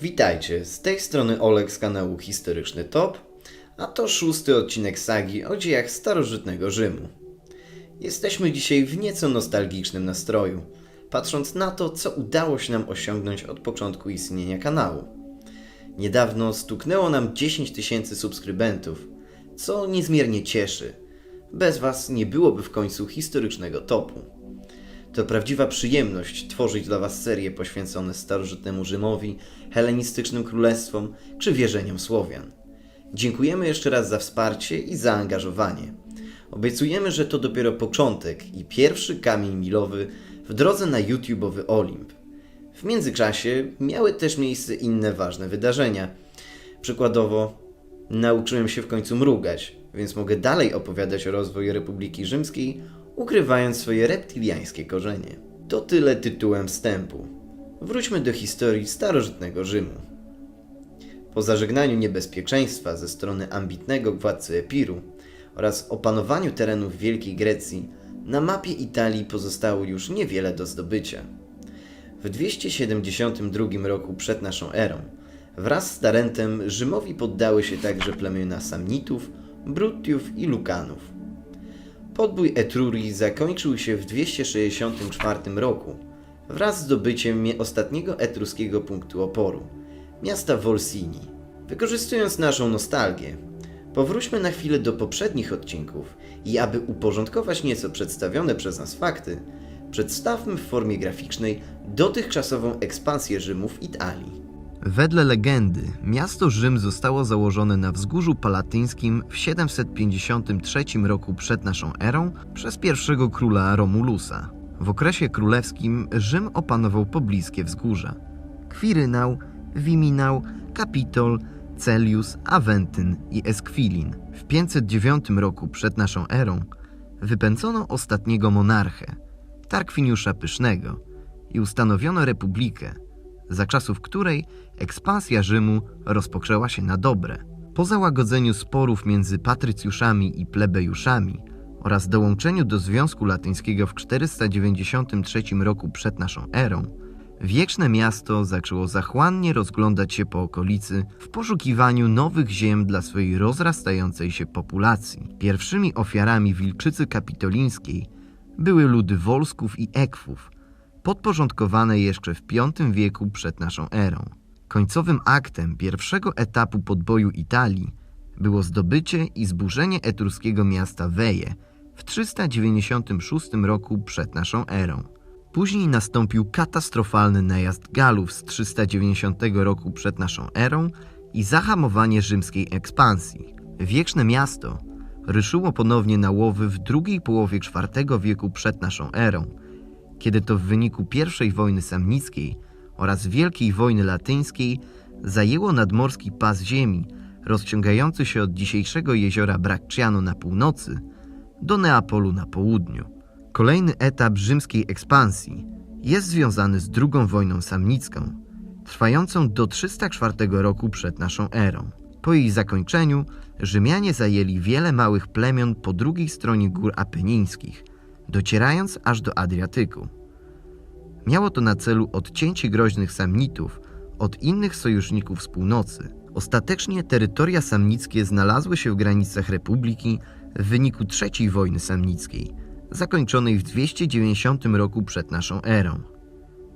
Witajcie, z tej strony Olek z kanału Historyczny Top, a to szósty odcinek sagi o dziejach starożytnego Rzymu. Jesteśmy dzisiaj w nieco nostalgicznym nastroju, patrząc na to, co udało się nam osiągnąć od początku istnienia kanału. Niedawno stuknęło nam 10 tysięcy subskrybentów, co niezmiernie cieszy. Bez Was nie byłoby w końcu historycznego topu. To prawdziwa przyjemność tworzyć dla Was serie poświęcone starożytnemu Rzymowi, helenistycznym królestwom czy wierzeniom Słowian. Dziękujemy jeszcze raz za wsparcie i zaangażowanie. Obiecujemy, że to dopiero początek i pierwszy kamień milowy w drodze na YouTube'owy Olimp. W międzyczasie miały też miejsce inne ważne wydarzenia. Przykładowo, nauczyłem się w końcu mrugać, więc mogę dalej opowiadać o rozwoju Republiki Rzymskiej, ukrywając swoje reptiliańskie korzenie. To tyle tytułem wstępu. Wróćmy do historii starożytnego Rzymu. Po zażegnaniu niebezpieczeństwa ze strony ambitnego władcy Epiru oraz opanowaniu terenów Wielkiej Grecji, na mapie Italii pozostało już niewiele do zdobycia. W 272 roku przed naszą erą wraz z Tarentem Rzymowi poddały się także plemiona Samnitów, Bruttiów i Lukanów. Podbój Etrurii zakończył się w 264 roku wraz z zdobyciem ostatniego etruskiego punktu oporu miasta Volsini. Wykorzystując naszą nostalgię, powróćmy na chwilę do poprzednich odcinków i aby uporządkować nieco przedstawione przez nas fakty, przedstawmy w formie graficznej dotychczasową ekspansję Rzymu w Italii. Wedle legendy, miasto Rzym zostało założone na wzgórzu palatyńskim w 753 roku przed naszą erą przez pierwszego króla Romulusa. W okresie królewskim Rzym opanował pobliskie wzgórza. Kwirynał, Wiminał, Kapitol, Celius, Aventyn i Esquilin. W 509 roku przed naszą erą wypędzono ostatniego monarchę, Tarkwiniusza Pysznego i ustanowiono republikę, za czasów której ekspansja Rzymu rozpoczęła się na dobre. Po załagodzeniu sporów między patrycjuszami i plebejuszami oraz dołączeniu do Związku Latyńskiego w 493 roku przed naszą erą, wieczne miasto zaczęło zachłannie rozglądać się po okolicy w poszukiwaniu nowych ziem dla swojej rozrastającej się populacji. Pierwszymi ofiarami wilczycy kapitolińskiej były ludy Wolsków i Ekwów, podporządkowane jeszcze w V wieku przed naszą erą. Końcowym aktem pierwszego etapu podboju Italii było zdobycie i zburzenie etruskiego miasta Weje w 396 roku przed naszą erą. Później nastąpił katastrofalny najazd Galów z 390 roku przed naszą erą i zahamowanie rzymskiej ekspansji. Wieczne miasto ruszyło ponownie na łowy w drugiej połowie IV wieku przed naszą erą, kiedy to w wyniku I wojny samnickiej oraz Wielkiej Wojny Latyńskiej zajęło nadmorski pas ziemi rozciągający się od dzisiejszego jeziora Bracciano na północy do Neapolu na południu. Kolejny etap rzymskiej ekspansji jest związany z II wojną samnicką, trwającą do 304 roku przed naszą erą. Po jej zakończeniu Rzymianie zajęli wiele małych plemion po drugiej stronie gór apenińskich, docierając aż do Adriatyku. Miało to na celu odcięcie groźnych Samnitów od innych sojuszników z północy. Ostatecznie terytoria samnickie znalazły się w granicach republiki w wyniku III wojny samnickiej, zakończonej w 290 roku przed naszą erą.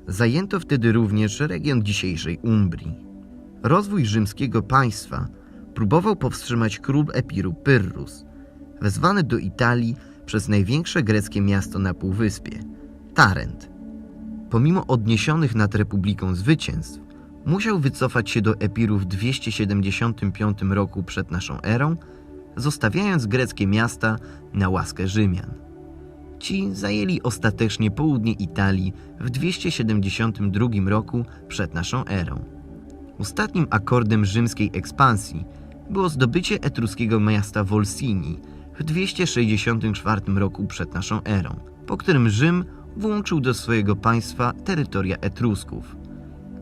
Zajęto wtedy również region dzisiejszej Umbrii. Rozwój rzymskiego państwa próbował powstrzymać król Epiru Pyrrhus, wezwany do Italii przez największe greckie miasto na półwyspie Tarent. Pomimo odniesionych nad republiką zwycięstw, musiał wycofać się do Epiru w 275 roku przed naszą erą, zostawiając greckie miasta na łaskę Rzymian. Ci zajęli ostatecznie południe Italii w 272 roku przed naszą erą. Ostatnim akordem rzymskiej ekspansji było zdobycie etruskiego miasta Volsini w 264 roku przed naszą erą, po którym Rzym włączył do swojego państwa terytoria Etrusków.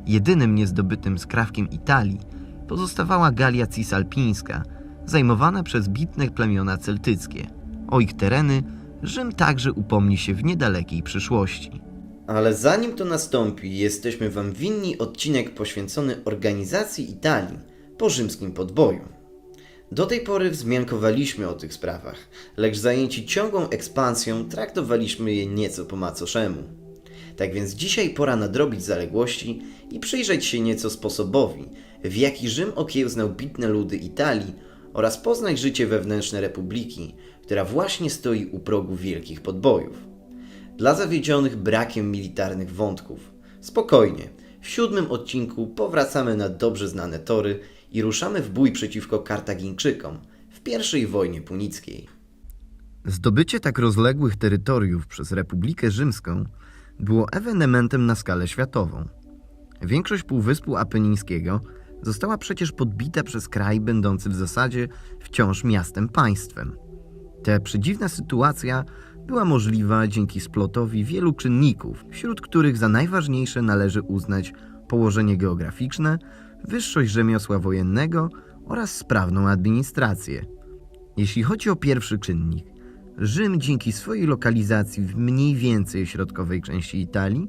Jedynym niezdobytym skrawkiem Italii pozostawała Galia Cisalpińska, zajmowana przez bitne plemiona celtyckie. O ich tereny Rzym także upomni się w niedalekiej przyszłości. Ale zanim to nastąpi, jesteśmy Wam winni odcinek poświęcony organizacji Italii po rzymskim podboju. Do tej pory wzmiankowaliśmy o tych sprawach, lecz zajęci ciągłą ekspansją traktowaliśmy je nieco po macoszemu. Tak więc dzisiaj pora nadrobić zaległości i przyjrzeć się nieco sposobowi, w jaki Rzym okiełznał bitne ludy Italii oraz poznać życie wewnętrzne republiki, która właśnie stoi u progu wielkich podbojów. Dla zawiedzionych brakiem militarnych wątków. Spokojnie, w siódmym odcinku powracamy na dobrze znane tory i ruszamy w bój przeciwko Kartagińczykom w pierwszej wojnie punickiej. Zdobycie tak rozległych terytoriów przez Republikę Rzymską było ewenementem na skalę światową. Większość Półwyspu Apenińskiego została przecież podbita przez kraj będący w zasadzie wciąż miastem państwem. Ta przedziwna sytuacja była możliwa dzięki splotowi wielu czynników, wśród których za najważniejsze należy uznać położenie geograficzne, wyższość rzemiosła wojennego oraz sprawną administrację. Jeśli chodzi o pierwszy czynnik, Rzym dzięki swojej lokalizacji w mniej więcej środkowej części Italii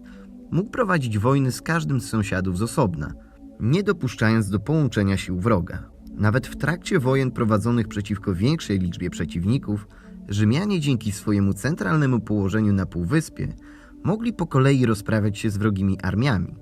mógł prowadzić wojny z każdym z sąsiadów z osobna, nie dopuszczając do połączenia sił wroga. Nawet w trakcie wojen prowadzonych przeciwko większej liczbie przeciwników, Rzymianie dzięki swojemu centralnemu położeniu na półwyspie mogli po kolei rozprawiać się z wrogimi armiami,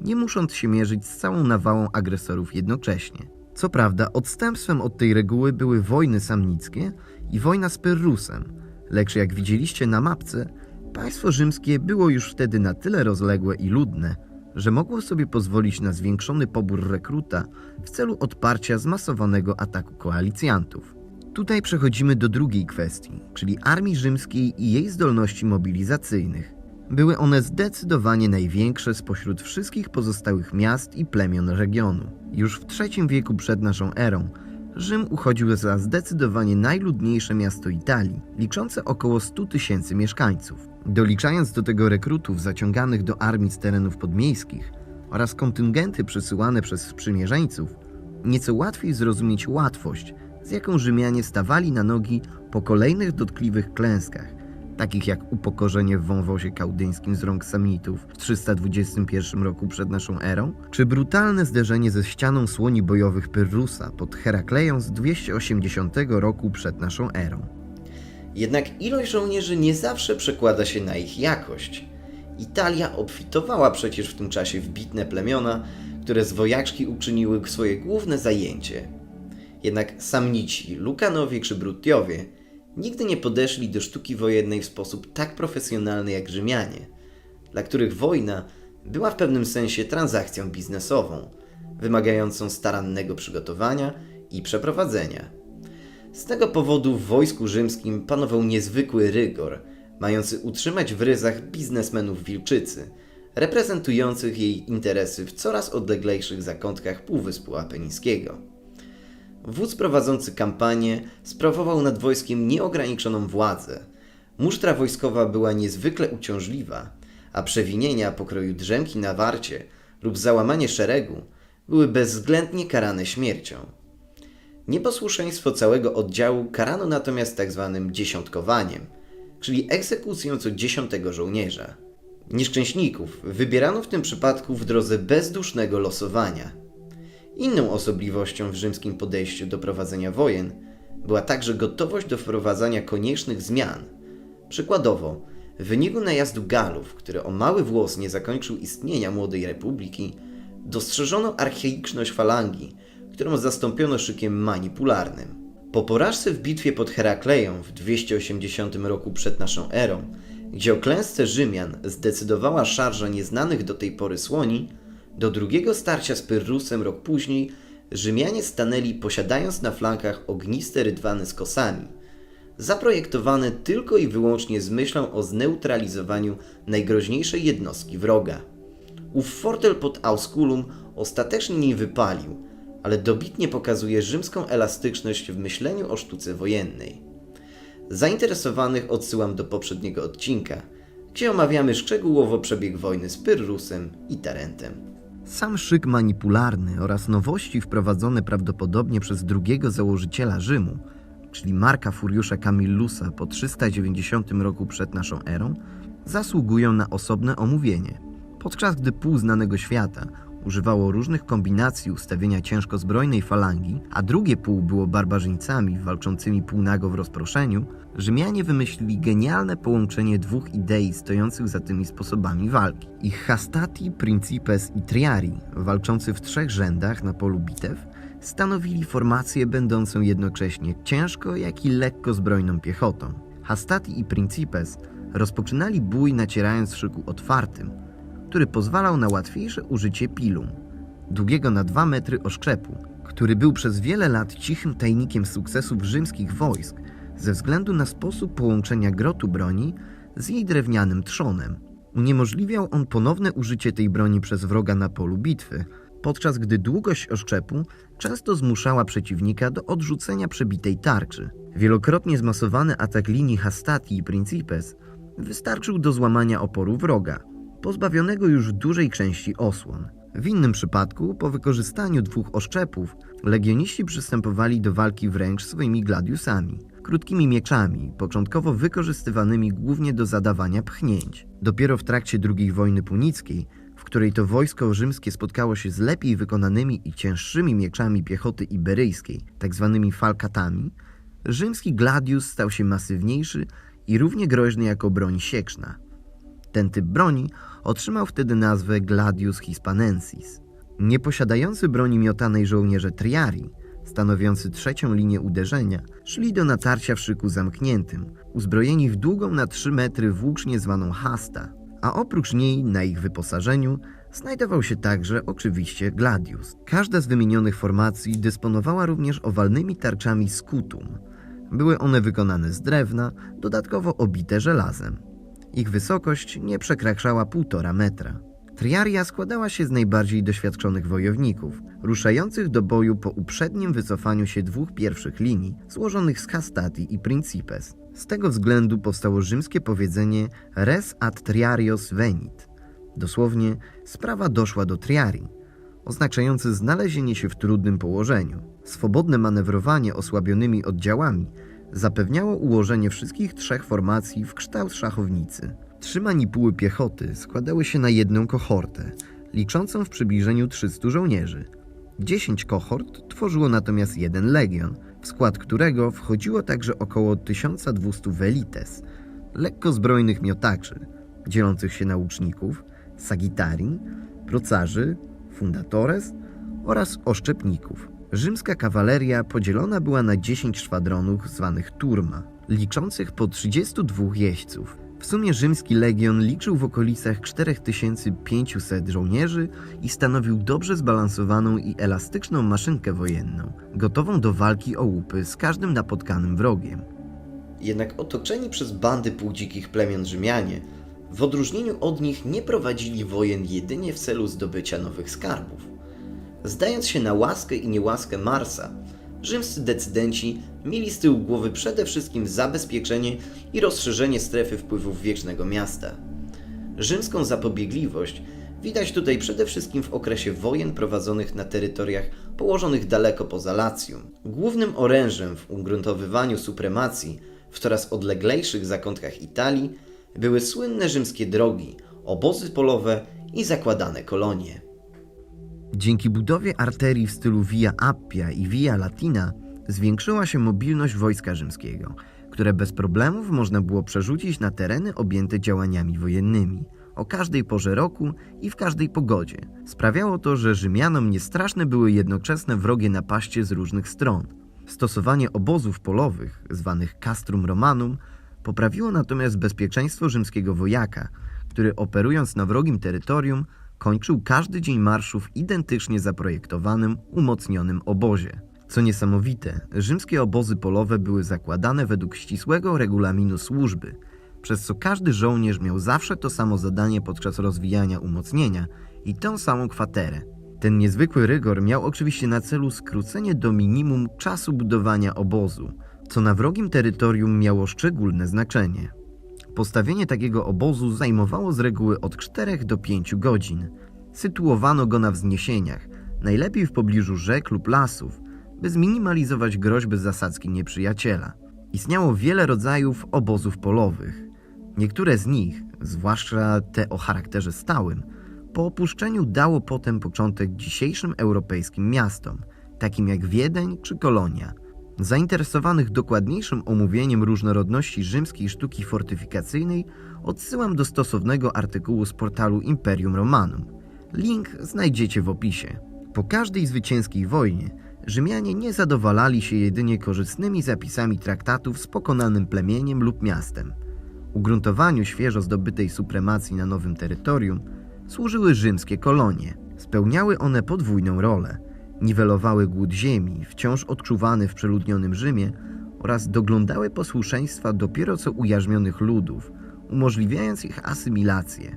nie musząc się mierzyć z całą nawałą agresorów jednocześnie. Co prawda, odstępstwem od tej reguły były wojny samnickie i wojna z Pyrrusem, lecz jak widzieliście na mapce, państwo rzymskie było już wtedy na tyle rozległe i ludne, że mogło sobie pozwolić na zwiększony pobór rekruta w celu odparcia zmasowanego ataku koalicjantów. Tutaj przechodzimy do drugiej kwestii, czyli armii rzymskiej i jej zdolności mobilizacyjnych. Były one zdecydowanie największe spośród wszystkich pozostałych miast i plemion regionu. Już w III wieku przed naszą erą Rzym uchodził za zdecydowanie najludniejsze miasto Italii, liczące około 100 tysięcy mieszkańców. Doliczając do tego rekrutów zaciąganych do armii z terenów podmiejskich oraz kontyngenty przysyłane przez sprzymierzeńców, nieco łatwiej zrozumieć łatwość, z jaką Rzymianie stawali na nogi po kolejnych dotkliwych klęskach, takich jak upokorzenie w wąwozie kaudyńskim z rąk Samnitów w 321 roku przed naszą erą, czy brutalne zderzenie ze ścianą słoni bojowych Pyrrusa pod Herakleją z 280 roku przed naszą erą. Jednak ilość żołnierzy nie zawsze przekłada się na ich jakość. Italia obfitowała przecież w tym czasie w bitne plemiona, które z wojaczki uczyniły swoje główne zajęcie. Jednak Samnici, Lukanowie czy Bruttiowie nigdy nie podeszli do sztuki wojennej w sposób tak profesjonalny jak Rzymianie, dla których wojna była w pewnym sensie transakcją biznesową, wymagającą starannego przygotowania i przeprowadzenia. Z tego powodu w wojsku rzymskim panował niezwykły rygor, mający utrzymać w ryzach biznesmenów Wilczycy, reprezentujących jej interesy w coraz odleglejszych zakątkach Półwyspu Apenińskiego. Wódz prowadzący kampanię sprawował nad wojskiem nieograniczoną władzę. Musztra wojskowa była niezwykle uciążliwa, a przewinienia pokroju drzemki na warcie lub załamanie szeregu były bezwzględnie karane śmiercią. Nieposłuszeństwo całego oddziału karano natomiast tzw. dziesiątkowaniem, czyli egzekucją co dziesiątego żołnierza. Nieszczęśników wybierano w tym przypadku w drodze bezdusznego losowania. Inną osobliwością w rzymskim podejściu do prowadzenia wojen była także gotowość do wprowadzania koniecznych zmian. Przykładowo, w wyniku najazdu Galów, który o mały włos nie zakończył istnienia młodej republiki, dostrzeżono archaiczność falangi, którą zastąpiono szykiem manipularnym. Po porażce w bitwie pod Herakleją w 280 roku przed naszą erą, gdzie o klęsce Rzymian zdecydowała szarża nieznanych do tej pory słoni, do drugiego starcia z Pyrrusem rok później Rzymianie stanęli posiadając na flankach ogniste rydwany z kosami, zaprojektowane tylko i wyłącznie z myślą o zneutralizowaniu najgroźniejszej jednostki wroga. Ów fortel pod Ausculum ostatecznie nie wypalił, ale dobitnie pokazuje rzymską elastyczność w myśleniu o sztuce wojennej. Zainteresowanych odsyłam do poprzedniego odcinka, gdzie omawiamy szczegółowo przebieg wojny z Pyrrusem i Tarentem. Sam szyk manipularny oraz nowości wprowadzone prawdopodobnie przez drugiego założyciela Rzymu, czyli Marka Furiusza Camillusa po 390 roku przed naszą erą, zasługują na osobne omówienie. Podczas gdy pół znanego świata używało różnych kombinacji ustawienia ciężko zbrojnej falangi, a drugie pół było barbarzyńcami walczącymi półnago w rozproszeniu, Rzymianie wymyślili genialne połączenie dwóch idei stojących za tymi sposobami walki. Ich hastati, principes i triari, walczący w trzech rzędach na polu bitew, stanowili formację będącą jednocześnie ciężko, jak i lekko zbrojną piechotą. Hastati i principes rozpoczynali bój nacierając w szyku otwartym, który pozwalał na łatwiejsze użycie pilum, długiego na dwa metry oszczepu, który był przez wiele lat cichym tajnikiem sukcesów rzymskich wojsk ze względu na sposób połączenia grotu broni z jej drewnianym trzonem. Uniemożliwiał on ponowne użycie tej broni przez wroga na polu bitwy, podczas gdy długość oszczepu często zmuszała przeciwnika do odrzucenia przebitej tarczy. Wielokrotnie zmasowany atak linii Hastati i Principes wystarczył do złamania oporu wroga, pozbawionego już dużej części osłon. W innym przypadku, po wykorzystaniu dwóch oszczepów, legioniści przystępowali do walki wręcz swoimi gladiusami, krótkimi mieczami, początkowo wykorzystywanymi głównie do zadawania pchnięć. Dopiero w trakcie II wojny punickiej, w której to wojsko rzymskie spotkało się z lepiej wykonanymi i cięższymi mieczami piechoty iberyjskiej, tzw. falkatami, rzymski gladius stał się masywniejszy i równie groźny jako broń siekrzna. Ten typ broni otrzymał wtedy nazwę Gladius Hispanensis. Nieposiadający broni miotanej żołnierze triari, stanowiący trzecią linię uderzenia, szli do natarcia w szyku zamkniętym, uzbrojeni w długą na 3 metry włócznię zwaną hasta, a oprócz niej na ich wyposażeniu znajdował się także oczywiście Gladius. Każda z wymienionych formacji dysponowała również owalnymi tarczami skutum. Były one wykonane z drewna, dodatkowo obite żelazem. Ich wysokość nie przekraczała półtora metra. Triaria składała się z najbardziej doświadczonych wojowników, ruszających do boju po uprzednim wycofaniu się dwóch pierwszych linii, złożonych z hastati i principes. Z tego względu powstało rzymskie powiedzenie res ad triarios venit. Dosłownie, sprawa doszła do triarii, oznaczające znalezienie się w trudnym położeniu. Swobodne manewrowanie osłabionymi oddziałami zapewniało ułożenie wszystkich trzech formacji w kształt szachownicy. Trzy manipuły piechoty składały się na jedną kohortę, liczącą w przybliżeniu 300 żołnierzy. 10 kohort tworzyło natomiast jeden legion, w skład którego wchodziło także około 1200 velites, lekko zbrojnych miotaczy, dzielących się na łuczników, sagitari, procarzy, fundatores oraz oszczepników. Rzymska kawaleria podzielona była na 10 szwadronów zwanych turma, liczących po 32 jeźdźców. W sumie rzymski legion liczył w okolicach 4500 żołnierzy i stanowił dobrze zbalansowaną i elastyczną maszynkę wojenną, gotową do walki o łupy z każdym napotkanym wrogiem. Jednak otoczeni przez bandy półdzikich plemion Rzymianie, w odróżnieniu od nich nie prowadzili wojen jedynie w celu zdobycia nowych skarbów. Zdając się na łaskę i niełaskę Marsa, rzymscy decydenci mieli z tyłu głowy przede wszystkim zabezpieczenie i rozszerzenie strefy wpływów wiecznego miasta. Rzymską zapobiegliwość widać tutaj przede wszystkim w okresie wojen prowadzonych na terytoriach położonych daleko poza Lacjum. Głównym orężem w ugruntowywaniu supremacji w coraz odleglejszych zakątkach Italii były słynne rzymskie drogi, obozy polowe i zakładane kolonie. Dzięki budowie arterii w stylu Via Appia i Via Latina zwiększyła się mobilność wojska rzymskiego, które bez problemów można było przerzucić na tereny objęte działaniami wojennymi o każdej porze roku i w każdej pogodzie. Sprawiało to, że Rzymianom niestraszne były jednoczesne wrogie napaście z różnych stron. Stosowanie obozów polowych, zwanych castrum romanum, poprawiło natomiast bezpieczeństwo rzymskiego wojaka, który operując na wrogim terytorium kończył każdy dzień marszu w identycznie zaprojektowanym, umocnionym obozie. Co niesamowite, rzymskie obozy polowe były zakładane według ścisłego regulaminu służby, przez co każdy żołnierz miał zawsze to samo zadanie podczas rozwijania umocnienia i tę samą kwaterę. Ten niezwykły rygor miał oczywiście na celu skrócenie do minimum czasu budowania obozu, co na wrogim terytorium miało szczególne znaczenie. Postawienie takiego obozu zajmowało z reguły od 4 do 5 godzin. Sytuowano go na wzniesieniach, najlepiej w pobliżu rzek lub lasów, by zminimalizować groźby zasadzki nieprzyjaciela. Istniało wiele rodzajów obozów polowych. Niektóre z nich, zwłaszcza te o charakterze stałym, po opuszczeniu dało potem początek dzisiejszym europejskim miastom, takim jak Wiedeń czy Kolonia. Zainteresowanych dokładniejszym omówieniem różnorodności rzymskiej sztuki fortyfikacyjnej odsyłam do stosownego artykułu z portalu Imperium Romanum. Link znajdziecie w opisie. Po każdej zwycięskiej wojnie Rzymianie nie zadowalali się jedynie korzystnymi zapisami traktatów z pokonanym plemieniem lub miastem. Ugruntowaniu świeżo zdobytej supremacji na nowym terytorium służyły rzymskie kolonie. Spełniały one podwójną rolę. Niwelowały głód ziemi, wciąż odczuwany w przeludnionym Rzymie, oraz doglądały posłuszeństwa dopiero co ujarzmionych ludów, umożliwiając ich asymilację.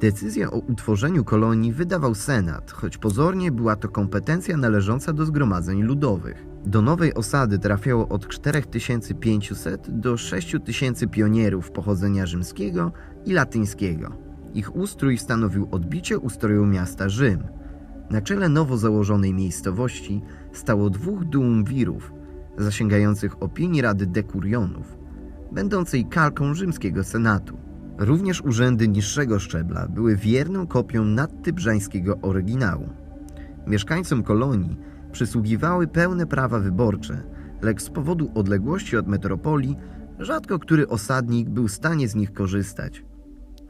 Decyzję o utworzeniu kolonii wydawał Senat, choć pozornie była to kompetencja należąca do zgromadzeń ludowych. Do nowej osady trafiało od 4500 do 6000 pionierów pochodzenia rzymskiego i latyńskiego. Ich ustrój stanowił odbicie ustroju miasta Rzym. Na czele nowo założonej miejscowości stało dwóch duumvirów, zasięgających opinii Rady Dekurionów, będącej kalką rzymskiego senatu. Również urzędy niższego szczebla były wierną kopią nadtybrzańskiego oryginału. Mieszkańcom kolonii przysługiwały pełne prawa wyborcze, lecz z powodu odległości od metropolii rzadko który osadnik był w stanie z nich korzystać.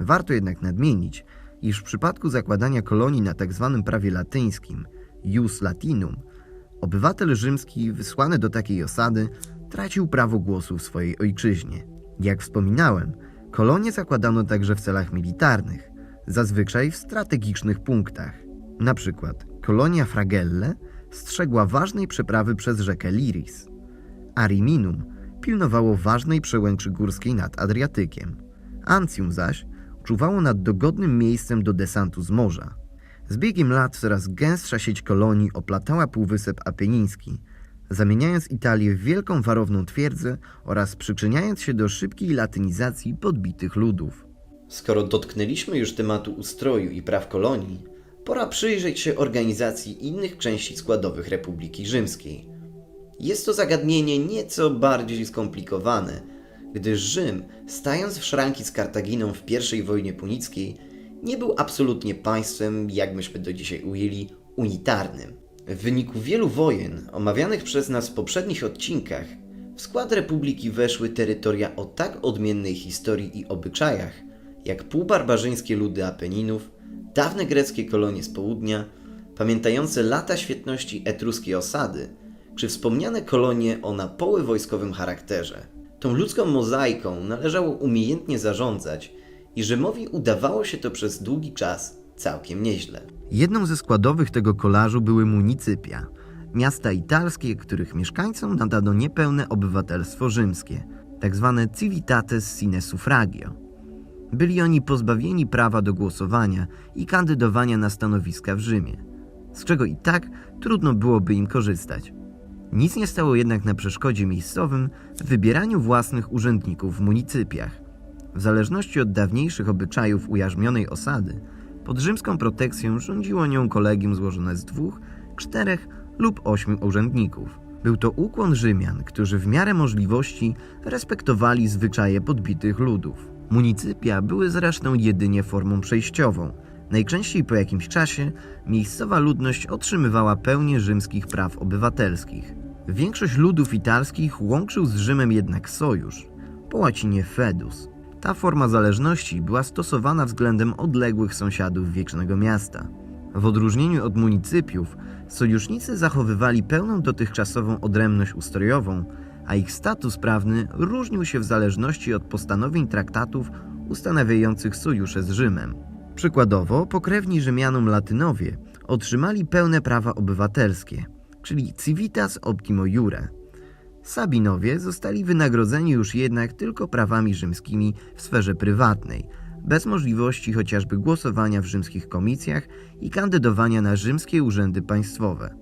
Warto jednak nadmienić, iż w przypadku zakładania kolonii na tzw. prawie latyńskim, jus latinum, obywatel rzymski wysłany do takiej osady tracił prawo głosu w swojej ojczyźnie. Jak wspominałem, kolonie zakładano także w celach militarnych, zazwyczaj w strategicznych punktach. Na przykład kolonia Fragelle strzegła ważnej przeprawy przez rzekę Liris. Ariminum pilnowało ważnej przełęczy górskiej nad Adriatykiem. Ancjum zaś czuwało nad dogodnym miejscem do desantu z morza. Z biegiem lat coraz gęstsza sieć kolonii oplatała Półwysep Apeniński, zamieniając Italię w wielką warowną twierdzę oraz przyczyniając się do szybkiej latynizacji podbitych ludów. Skoro dotknęliśmy już tematu ustroju i praw kolonii, pora przyjrzeć się organizacji innych części składowych Republiki Rzymskiej. Jest to zagadnienie nieco bardziej skomplikowane, gdyż Rzym, stając w szranki z Kartaginą w I wojnie punickiej, nie był absolutnie państwem, jak myśmy do dzisiaj ujęli, unitarnym. W wyniku wielu wojen, omawianych przez nas w poprzednich odcinkach, w skład republiki weszły terytoria o tak odmiennej historii i obyczajach, jak półbarbarzyńskie ludy Apeninów, dawne greckie kolonie z południa, pamiętające lata świetności etruskiej osady, czy wspomniane kolonie o napoły wojskowym charakterze. Tą ludzką mozaiką należało umiejętnie zarządzać i Rzymowi udawało się to przez długi czas całkiem nieźle. Jedną ze składowych tego kolażu były municypia, miasta italskie, których mieszkańcom nadano niepełne obywatelstwo rzymskie, tak zwane civitates sine suffragio. Byli oni pozbawieni prawa do głosowania i kandydowania na stanowiska w Rzymie, z czego i tak trudno byłoby im korzystać. Nic nie stało jednak na przeszkodzie miejscowym w wybieraniu własnych urzędników w municypiach. W zależności od dawniejszych obyczajów ujarzmionej osady, pod rzymską protekcją rządziło nią kolegium złożone z dwóch, czterech lub ośmiu urzędników. Był to ukłon Rzymian, którzy w miarę możliwości respektowali zwyczaje podbitych ludów. Municypia były zresztą jedynie formą przejściową. Najczęściej po jakimś czasie miejscowa ludność otrzymywała pełnię rzymskich praw obywatelskich. Większość ludów italskich łączył z Rzymem jednak sojusz, po łacinie fedus. Ta forma zależności była stosowana względem odległych sąsiadów wiecznego miasta. W odróżnieniu od municypiów, sojusznicy zachowywali pełną dotychczasową odrębność ustrojową, a ich status prawny różnił się w zależności od postanowień traktatów ustanawiających sojusze z Rzymem. Przykładowo, pokrewni Rzymianom Latynowie otrzymali pełne prawa obywatelskie, czyli civitas optimo iure. Sabinowie zostali wynagrodzeni już jednak tylko prawami rzymskimi w sferze prywatnej, bez możliwości chociażby głosowania w rzymskich komisjach i kandydowania na rzymskie urzędy państwowe.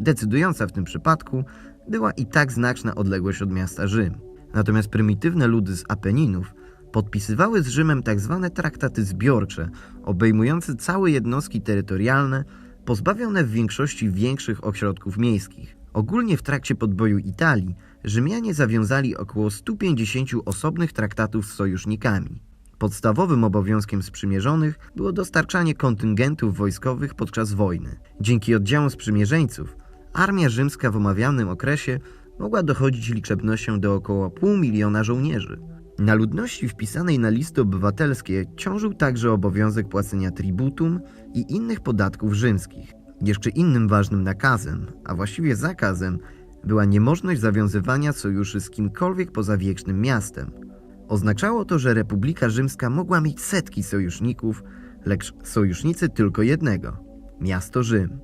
Decydująca w tym przypadku była i tak znaczna odległość od miasta Rzym. Natomiast prymitywne ludy z Apeninów podpisywały z Rzymem tzw. traktaty zbiorcze, obejmujące całe jednostki terytorialne, pozbawione w większości większych ośrodków miejskich. Ogólnie w trakcie podboju Italii Rzymianie zawiązali około 150 osobnych traktatów z sojusznikami. Podstawowym obowiązkiem sprzymierzonych było dostarczanie kontyngentów wojskowych podczas wojny. Dzięki oddziałom sprzymierzeńców, armia rzymska w omawianym okresie mogła dochodzić liczebnością do około pół miliona żołnierzy. Na ludności wpisanej na listy obywatelskie ciążył także obowiązek płacenia tributum i innych podatków rzymskich. Jeszcze innym ważnym nakazem, a właściwie zakazem, była niemożność zawiązywania sojuszy z kimkolwiek poza wiecznym miastem. Oznaczało to, że Republika Rzymska mogła mieć setki sojuszników, lecz sojusznicy tylko jednego miasto Rzym.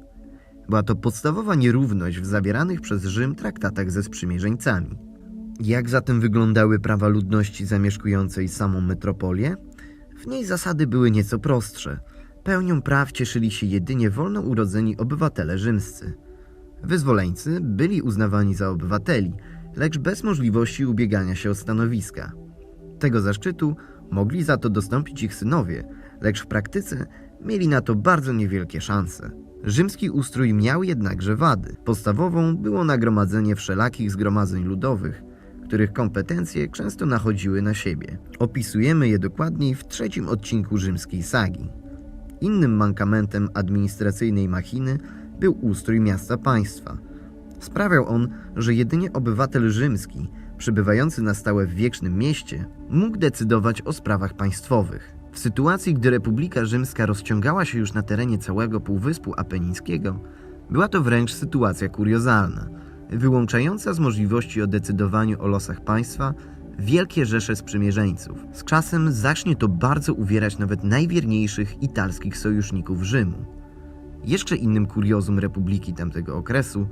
Była to podstawowa nierówność w zawieranych przez Rzym traktatach ze sprzymierzeńcami. Jak zatem wyglądały prawa ludności zamieszkującej samą metropolię? W niej zasady były nieco prostsze. Pełnią praw cieszyli się jedynie wolno urodzeni obywatele rzymscy. Wyzwoleńcy byli uznawani za obywateli, lecz bez możliwości ubiegania się o stanowiska. Tego zaszczytu mogli za to dostąpić ich synowie, lecz w praktyce mieli na to bardzo niewielkie szanse. Rzymski ustrój miał jednakże wady. Podstawową było nagromadzenie wszelakich zgromadzeń ludowych, których kompetencje często nachodziły na siebie. Opisujemy je dokładniej w trzecim odcinku rzymskiej sagi. Innym mankamentem administracyjnej machiny był ustrój miasta państwa. Sprawiał on, że jedynie obywatel rzymski, przebywający na stałe w wiecznym mieście, mógł decydować o sprawach państwowych. W sytuacji, gdy Republika Rzymska rozciągała się już na terenie całego Półwyspu Apenińskiego, była to wręcz sytuacja kuriozalna, wyłączająca z możliwości o decydowaniu o losach państwa wielkie rzesze sprzymierzeńców. Z czasem zacznie to bardzo uwierać nawet najwierniejszych italskich sojuszników Rzymu. Jeszcze innym kuriozum Republiki tamtego okresu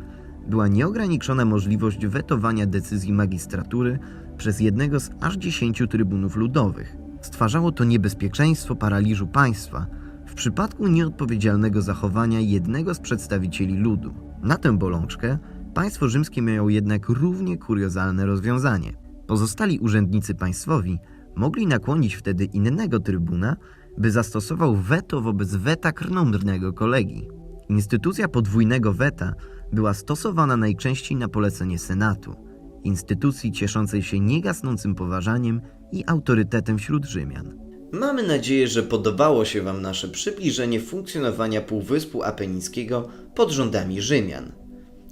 była nieograniczona możliwość wetowania decyzji magistratury przez jednego z aż dziesięciu trybunów ludowych. Stwarzało to niebezpieczeństwo paraliżu państwa w przypadku nieodpowiedzialnego zachowania jednego z przedstawicieli ludu. Na tę bolączkę państwo rzymskie miało jednak równie kuriozalne rozwiązanie. Pozostali urzędnicy państwowi mogli nakłonić wtedy innego trybuna, by zastosował weto wobec weta krnąbrnego kolegi. Instytucja podwójnego weta była stosowana najczęściej na polecenie Senatu, instytucji cieszącej się niegasnącym poważaniem i autorytetem wśród Rzymian. Mamy nadzieję, że podobało się Wam nasze przybliżenie funkcjonowania Półwyspu Apenińskiego pod rządami Rzymian.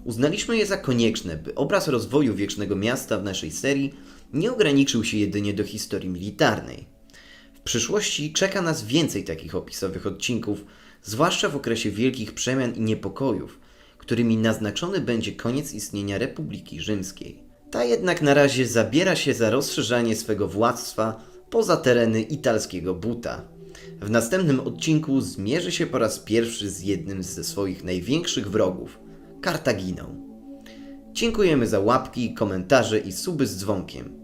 Uznaliśmy je za konieczne, by obraz rozwoju wiecznego miasta w naszej serii nie ograniczył się jedynie do historii militarnej. W przyszłości czeka nas więcej takich opisowych odcinków, zwłaszcza w okresie wielkich przemian i niepokojów, którymi naznaczony będzie koniec istnienia Republiki Rzymskiej. Ta jednak na razie zabiera się za rozszerzanie swego władztwa poza tereny italskiego buta. W następnym odcinku zmierzy się po raz pierwszy z jednym ze swoich największych wrogów Kartaginą. Dziękujemy za łapki, komentarze i suby z dzwonkiem.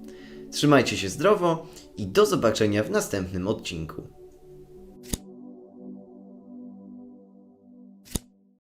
Trzymajcie się zdrowo i do zobaczenia w następnym odcinku.